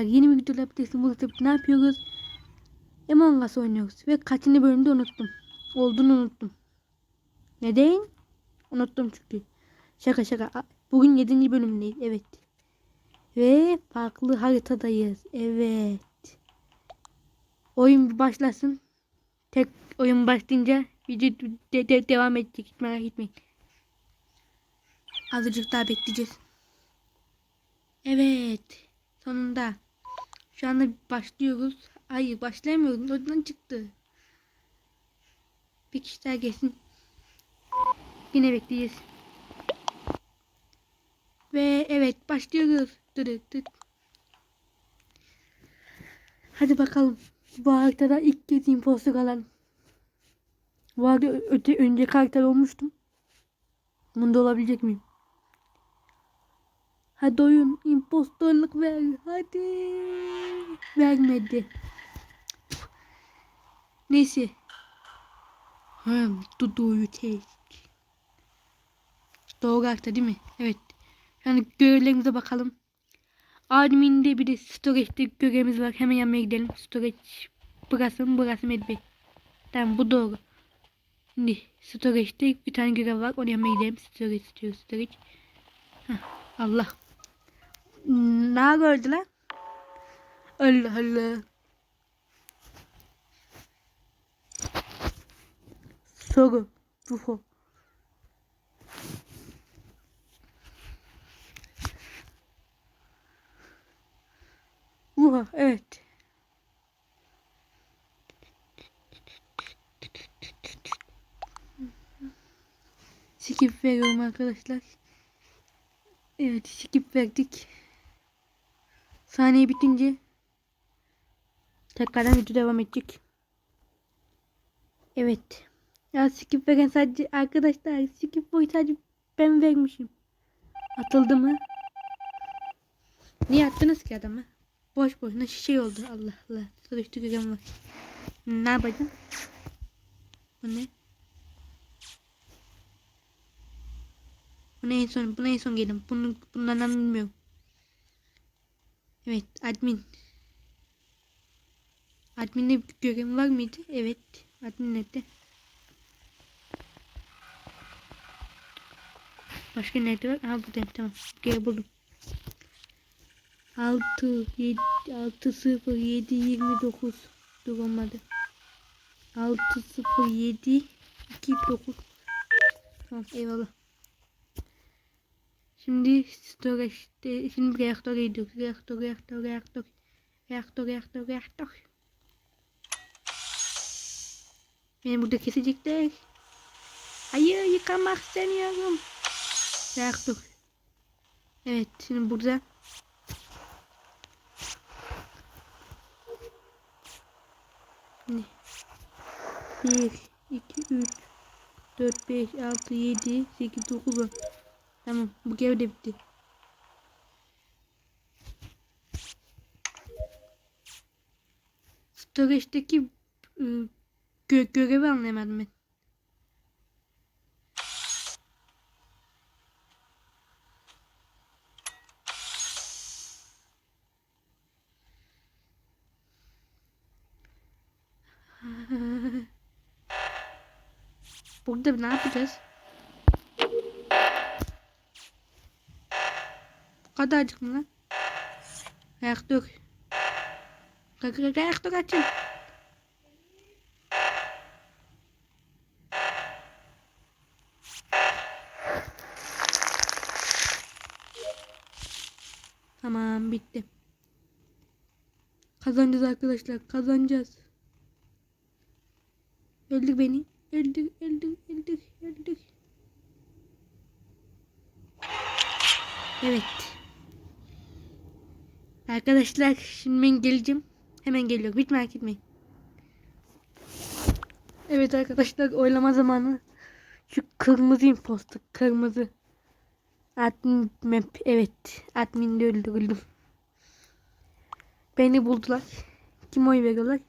arkadaşlar yeni bir videoda yapacağız. Burada ne yapıyoruz? Among Us oynuyoruz. Ve kaçıncı bölümde unuttum. Olduğunu unuttum. Neden? Unuttum çünkü. Şaka şaka. Bugün 7. bölümdeyiz. Evet. Ve farklı haritadayız. Evet. Oyun başlasın. Tek oyun başlayınca video de, de- devam edecek. Merak etmeyin. Azıcık daha bekleyeceğiz. Evet. Şu anda başlıyoruz. Hayır başlayamıyoruz. Oradan çıktı. Bir kişi daha gelsin. Yine bekleyeceğiz. Ve evet başlıyoruz. Dırıt dıt. Hadi bakalım. Bu haritada ilk kez imposter alan. Bu arada öte önce karakter olmuştum. Bunda olabilecek miyim? Hadi oyun impostorluk ver. Hadi. Vermedi. Neyse. Hmm, Dudu'yu tek. Doğru harita değil mi? Evet. Yani görevlerimize bakalım. Admin'de bir de storage'de görevimiz var. Hemen yanmaya gidelim. Storage burası mı burası mı Edbey? Tamam bu doğru. Şimdi storage'de bir tane görev var. Onu yanmaya gidelim. Storage istiyor storage. Heh, Allah. Ne gördü lan? Allah Allah. Soru. Ruhu. Ruhu evet. Skip veriyorum arkadaşlar. Evet skip verdik. Saniye bitince tekrardan video devam edecek. Evet. Ya skip veren sadece arkadaşlar skip boyu sadece ben vermişim. Atıldı mı? Niye attınız ki adamı? Boş boşuna şey oldu. Allah Allah. Soruştu gören var. Ne yapacağım? Bu ne? Bu ne en son? Bu ne en son gelin? Bunu, bunlardan bilmiyorum. Evet admin. Admin'de bir görevim var mıydı? Evet. Admin nerede? Başka nerede var? Aha buradayım tamam. Görev buldum. 6 7 6 0 7 29 Dur olmadı. 6 0 7 2 9 Tamam eyvallah. Şimdi storage'de şimdi reaktöre gidiyoruz. Reaktör, reaktör, reaktör. Reaktör, reaktör, reaktör. Beni burada kesecekler. Hayır yıkamak istemiyorum. Reaktör. Evet şimdi burada. Şimdi. 1, 2, 3, 4, 5, 6, 7, 8, 9, 10. Tamam bu görev de bitti. Storage'deki ıı, gö görevi anlayamadım ben. Burada ne yapacağız? Kadarcık mı lan? Reaktör. Re- re- Reaktör açın. Tamam bitti. Kazanacağız arkadaşlar. Kazanacağız. Öldür beni. Öldür, öldür, öldür, öldür. Evet. Arkadaşlar şimdi ben geleceğim. Hemen geliyorum. Hiç merak etmeyin. Evet arkadaşlar oylama zamanı. Şu kırmızı imposter. Kırmızı. Admin map. Evet. Admin'de öldürüldüm. Beni buldular. Kim oy veriyorlar?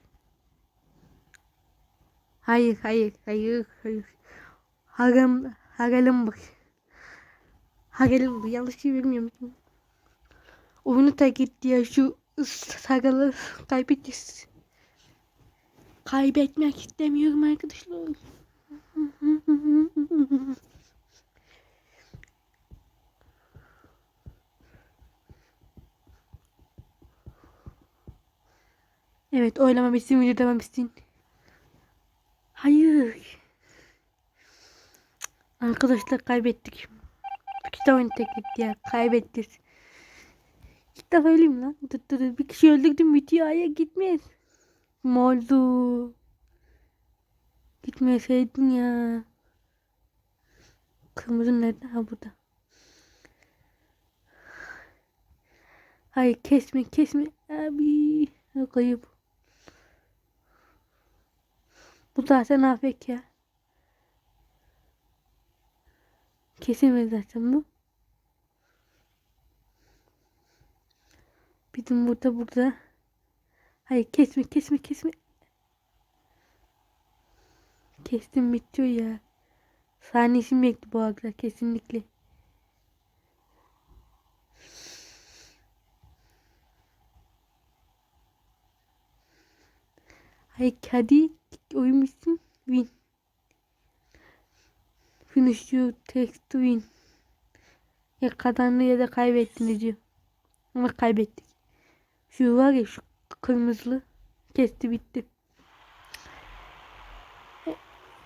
Hayır, hayır, hayır, hayır. Harem, harelim bak. Harelim bu. Yanlış şey bilmiyorum. Oyunu terk etti ya şu Sagalı kaybedeceğiz. Kaybetmek istemiyorum arkadaşlar. Evet oylama bitsin video devam bitsin. Hayır. Arkadaşlar kaybettik. İki tane tek gitti ya. Kaybettik. İlk defa öleyim lan. Dur dur. Bir kişi öldürdüm. Hayır gitmez. Ne oldu? Gitmeseydin ya. Kırmızı nerede? Ha burada. Hayır kesme kesme. Abi. Kayıp. Bu zaten afek ya. Kesemez zaten bu. Bizim burada. Hayır kesme kesme kesme. Kestim bitiyor ya. Saniyesini bekli bu arada kesinlikle. Hayır hadi oyun bitsin. Win. Finish text to win. Ya kazandı ya da kaybettin diyor. Ama kaybettik. Şu var ya şu kırmızılı kesti bitti.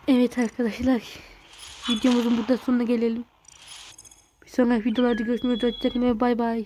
Evet arkadaşlar. Videomuzun burada sonuna gelelim. Bir sonraki videolarda görüşmek üzere. Bay bay.